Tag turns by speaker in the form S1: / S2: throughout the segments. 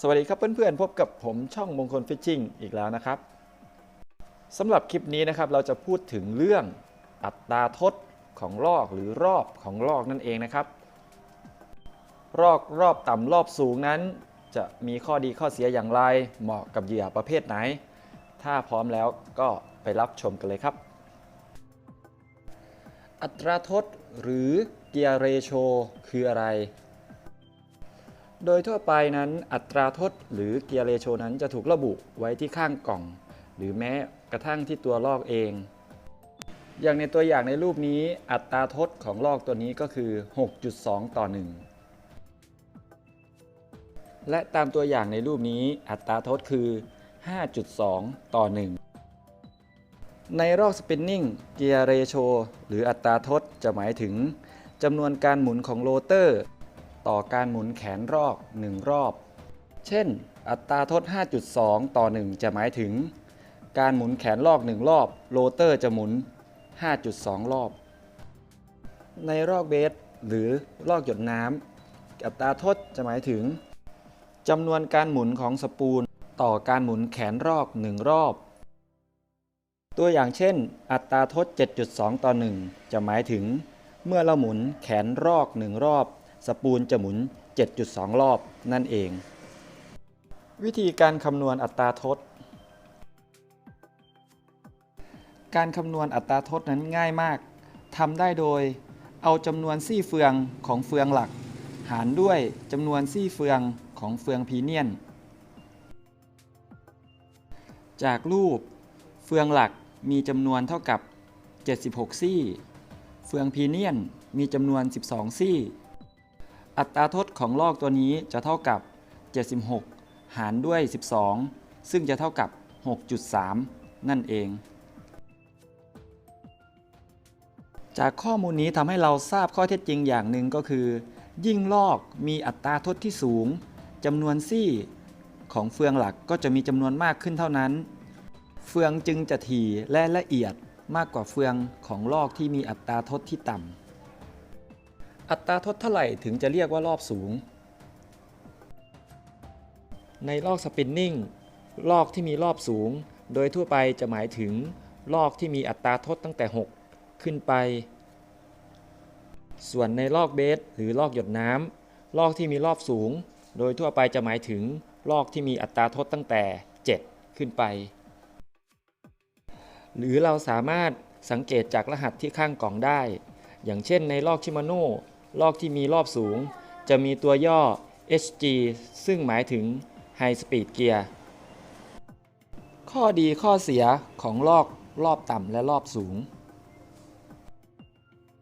S1: สวัสดีครับเพื่อนๆ พบกับผมช่องมงคลฟิชชิ่งอีกแล้วนะครับสำหรับคลิปนี้นะครับเราจะพูดถึงเรื่องอัตราทดของลอกหรือรอบของลอกนั่นเองนะครับ รอกรอบต่ำรอบสูงนั้น จะมีข้อดีข้อเสียอย่างไร เหมาะกับเหยื่อประเภทไหน ถ้าพร้อมแล้วก็ไปรับชมกันเลยครับ อัตราทดหรือเกียร์เรโชคืออะไร โดยทั่วไปนั้นอัตราทดหรือเกียร์เรโชนั้นจะถูกระบุไว้ที่ข้างกล่อง หรือแม้กระทั่งที่ตัวลอกเอง อย่างในตัวอย่างในรูปนี้อัตราทดของลอกตัวนี้ก็คือ 6.2 ต่อ 1 และตามตัวอย่างในรูปนี้อัตราทดคือ 5.2 ต่อ 1 ในรอกสปินนิ่งเกียร์เรโชหรืออัตราทดจะหมายถึงจำนวนการหมุนของโรเตอร์ ต่อการหมุนแขนรอก1 รอบ เช่น อัตราทด 5.2 ต่อ 1 จะหมายถึง การหมุนแขนรอก 1 รอบ โรเตอร์จะหมุน 5.2 รอบ ในรอกเบสหรือรอกหยดน้ำอัตราทดจะหมายถึงจำนวนการหมุนของสปูลต่อการหมุนแขนรอก 1 รอบ ตัวอย่างเช่น อัตราทด 7.2 ต่อ 1 จะหมายถึง เมื่อเราหมุนแขนรอก 1 รอบ สปูลจะหมุน 7.2 รอบนั่นเอง วิธีการคำนวณอัตราทด การคำนวณอัตราทดนั้นง่ายมากทำได้โดยเอาจำนวนซี่เฟืองของเฟืองหลัก หารด้วยจำนวนซี่เฟืองของเฟืองพีเนียน จากรูปเฟืองหลักมีจำนวนเท่ากับ 76 ซี่ เฟืองพีเนียนมีจำนวน 12 ซี่ อัตราทดของลอกตัวนี้จะเท่ากับ 76 หารด้วย 12 ซึ่งจะเท่ากับ 6.3 นั่นเอง จากข้อมูลนี้ทำให้เราทราบข้อเท็จจริงอย่างหนึ่งก็คือ ยิ่งลอกมีอัตราทดที่สูงจำนวนซี่ของเฟืองหลักก็จะมีจำนวนมากขึ้นเท่านั้น เฟืองจึงจะถี่และละเอียดมากกว่าเฟืองของลอกที่มีอัตราทดที่ต่ำ อัตราทดเท่าไหร่ถึงจะเรียกว่ารอบสูง ในลอกสปินนิ่งลอกที่มีรอบสูง โดยทั่วไปจะหมายถึง ลอกที่มีอัตราทดตั้งแต่ 6 ขึ้นไป ส่วนในลอกเบสหรือลอกหยดน้ำลอกที่มีรอบสูง โดยทั่วไปจะหมายถึง ลอกที่มีอัตราทดตั้งแต่ 7 ขึ้นไป หรือเราสามารถสังเกตจากรหัสที่ข้างกล่องได้ อย่างเช่นในลอกชิมาโน่ ลอกที่มีรอบสูง จะมีตัวย่อ HG ซึ่งหมายถึง High Speed Gear ข้อดีข้อเสียของลอกรอบต่ำและรอบสูง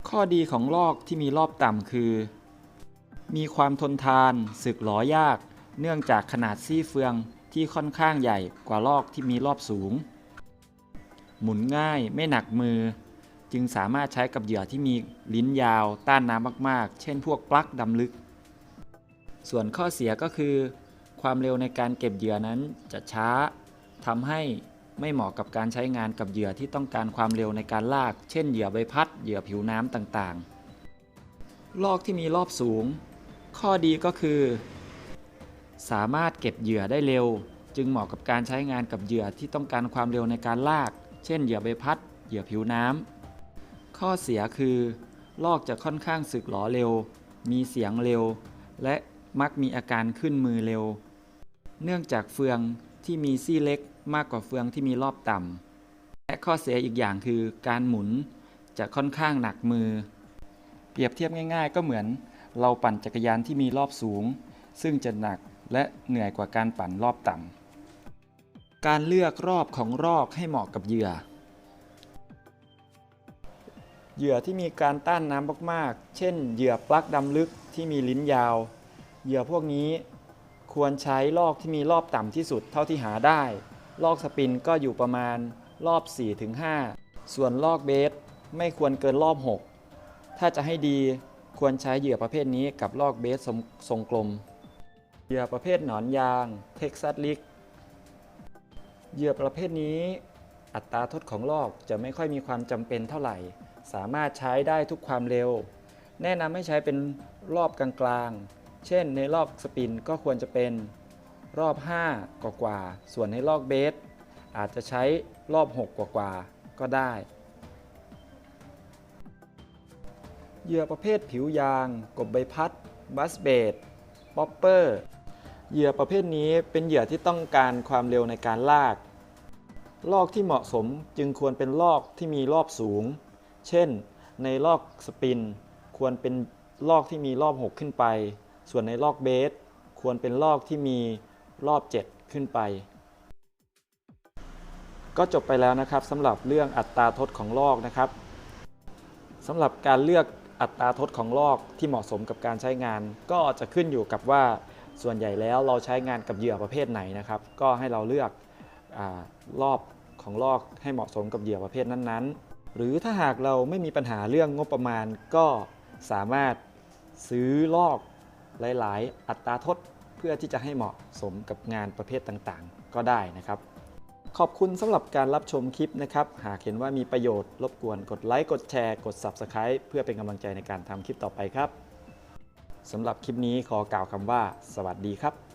S1: ข้อดีของลอกที่มีรอบต่ำคือ มีความทนทานสึกหลอยาก เนื่องจากขนาดซี่เฟืองที่ค่อนข้างใหญ่กว่าลอกที่มีรอบสูง หมุนง่ายไม่หนักมือ จึงสามารถใช้กับเหยื่อที่มีลิ้นยาวต้านน้ำมากๆ เช่นพวกปลั๊กดำลึก ส่วนข้อเสียก็คือ ความเร็วในการเก็บเหยื่อนั้นจะช้าทำให้ไม่เหมาะกับการใช้งานกับเหยื่อที่ต้องการความเร็วในการลาก เช่นเหยื่อใบพัด เหยื่อผิวน้ำต่างๆ ลอกที่มีรอบสูง ข้อดีก็คือ สามารถเก็บเหยื่อได้เร็ว จึงเหมาะกับการใช้งานกับเหยื่อที่ต้องการความเร็วในการลาก เช่นเหยื่อใบพัด เหยื่อผิวน้ำ ข้อเสียคือ ลอกจะค่อนข้างสึกหรอเร็ว มีเสียงเร็ว และมักมีอาการขึ้นมือเร็ว เนื่องจากเฟืองที่มีซี่เล็กมากกว่าเฟืองที่มีรอบต่ำ และข้อเสียอีกอย่างคือการหมุนจะค่อนข้างหนักมือ เปรียบเทียบง่าย ๆ ก็เหมือน เราปั่นจักรยานที่มีรอบสูง ซึ่งจะหนักและเหนื่อยกว่าการปั่นรอบต่ำ การเลือกรอบของรอกให้เหมาะกับเหยื่อ เหยื่อที่มีการต้านน้ำมากๆ เช่น เหยื่อปลั๊กดำลึกที่มีลิ้นยาว เหยื่อพวกนี้ควรใช้ลอกที่มีรอบต่ำที่สุดเท่าที่หาได้ ลอกสปินก็อยู่ประมาณรอบ 4-5 ส่วนลอกเบสไม่ควรเกินรอบ 6 ถ้าจะให้ดีควรใช้เหยื่อประเภทนี้กับลอกเบสทรงทรงกลม เหยื่อประเภทหนอนยางเท็กซัสลิก เหยื่อประเภทนี้ อัตราทดของลอกจะไม่ค่อยมีความจำเป็นเท่าไหร่ สามารถใช้ได้ทุกความเร็ว แนะนำให้ใช้เป็นรอบกลางๆ เช่นในรอบสปินก็ควรจะเป็นรอบ 5 กว่ากว่า ส่วนในลอกเบส อาจจะใช้รอบ 6 กว่ากว่าก็ได้เหยื่อประเภทผิวยาง กบใบพัด บัสเบดป๊อปเปอร์ เหยื่อประเภทนี้เป็นเหยื่อที่ต้องการความเร็วในการลาก ลอกที่เหมาะสมจึงควรเป็นลอกที่มีรอบสูง เช่น ในลอกสปิน ควรเป็นลอกที่มีรอบ 6 ขึ้นไป ส่วนในลอกเบส ควรเป็นลอกที่มีรอบ 7 ขึ้นไป ก็จบไปแล้วนะครับสำหรับเรื่องอัตราทดของลอกนะครับสำหรับการเลือกอัตราทดของลอกที่เหมาะสมกับการใช้งาน ก็จะขึ้นอยู่กับว่าส่วนใหญ่แล้วเราใช้งานกับเหยื่อประเภทไหนนะครับ ก็ให้เราเลือกอรอบของลอกให้เหมาะสมกับเหยื่อประเภทนั้นๆ หรือถ้าหากเราไม่มีปัญหาเรื่องงบประมาณก็สามารถซื้อลอกหลาย ๆ อัตราทดเพื่อที่จะให้เหมาะสมกับงานประเภทต่างๆ ก็ได้นะครับ ขอบคุณสำหรับการรับชมคลิปนะครับ หากเห็นว่ามีประโยชน์รบกวนกดไลค์กดแชร์กด Subscribe เพื่อเป็นกำลังใจในการทำคลิปต่อไปครับสำหรับคลิปนี้ขอกล่าวคำว่า สวัสดีครับ